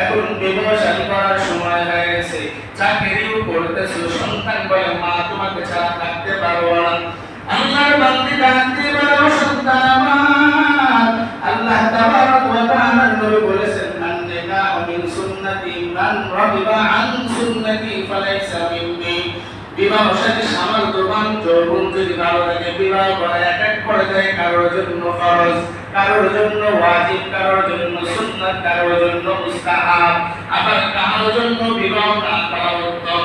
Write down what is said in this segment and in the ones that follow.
এখন বিবাহ শাদী করার সময় হয়ে গেছে। চাকরিও করতেছো, সন্তান বলে মা তোমাকে ছাড়া থাকতে পারব না। আল্লাহর বান্দি ডাক দিয়ে বলে সন্তান আমার। আল্লাহ তাবারক ওয়া তাআলা নবী বলেছেন, মান নিকাহু মিন সুন্নতি, মান রাগিবা আন সুন্নতি ফালাইসা মিন্নি। বিবাহ সাথে সামর্থ্যবান যৌবন যদি ভালো থাকে, বিবাহ করা এক করে দেয় কারোর জন্য ফরজ, কারোর জন্য ওয়াজিব, কারোর জন্য সুন্নাত, কারোর জন্য মুস্তাহাব। আবার কারোর জন্য বিবাহ না করা উত্তম।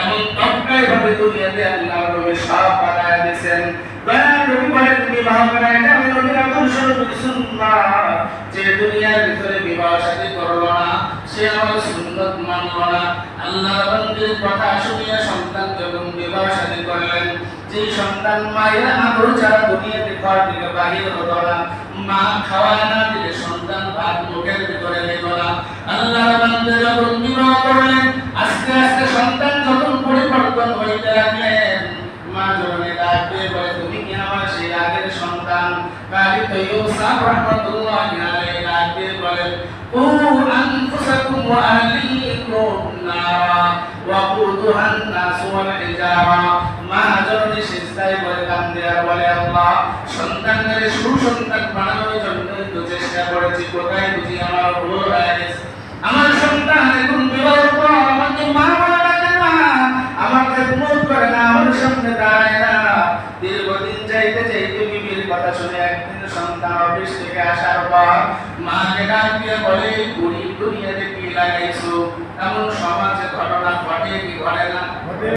এমন তৎকাই ভাবে দুনিয়াতে আল্লাহ নবী সব বানায় দিয়েছেন। দয়া নবী বলেন, বিবাহ করা এটা আমি নবীর আদর্শ সুন্নাত। যে দুনিয়ার ভিতরে বিবাহ শাদী করল না, সে আমার সুন্নত মানলো না। আল্লাহ বান্দির কথা শুনিয়া সন্তান যখন বিবাহ শাদী করলেন যে সন্তান মায়ের আদর ছাড়া দুনিয়াতে ঘর থেকে বাহির হতো না। মা খাওয়ায় না দিলে সন্তান ভাত মুখের ভিতরে নিত না। আল্লাহ বান্দে যখন বিবাহ করলেন, আস্তে আস্তে সন্তান যখন পরিবর্তন হইতে লাগলেন, মা জননী ডাকবে, বলে, তুমি কি আমার সেই আগের সন্তান? কালি তো ইউসাফ রাহমাতুল্লাহি আলাইহি ডাকবে, বলে, ও আনফুসাকুম ওয়া নারা কুদুহান নাস ওয়াল মা জননী সিজদায় বলে কান্দে বলে আল্লাহ। সন্তানের সুসন্তান বানানোর জন্য তো চেষ্টা করেছি, কোথায় বুঝি আমার ভুল হয়ে গেছে? আমার সন্তান এখন বিবাহ পর আমাকে মা বলে ডাকে না আমার খেদমত করে না, আমার সামনে দাঁড়ায় না। দীর্ঘদিন চাইতে চাইতে বিবির কথা শুনে একদিন সন্তান অফিস থেকে আসার পর মাকে ডাক দিয়ে বলে, বুড়ি, দুনিয়াতে কি লাগাইছো? এমন সমাজে ঘটনা ঘটে কি ঘটে না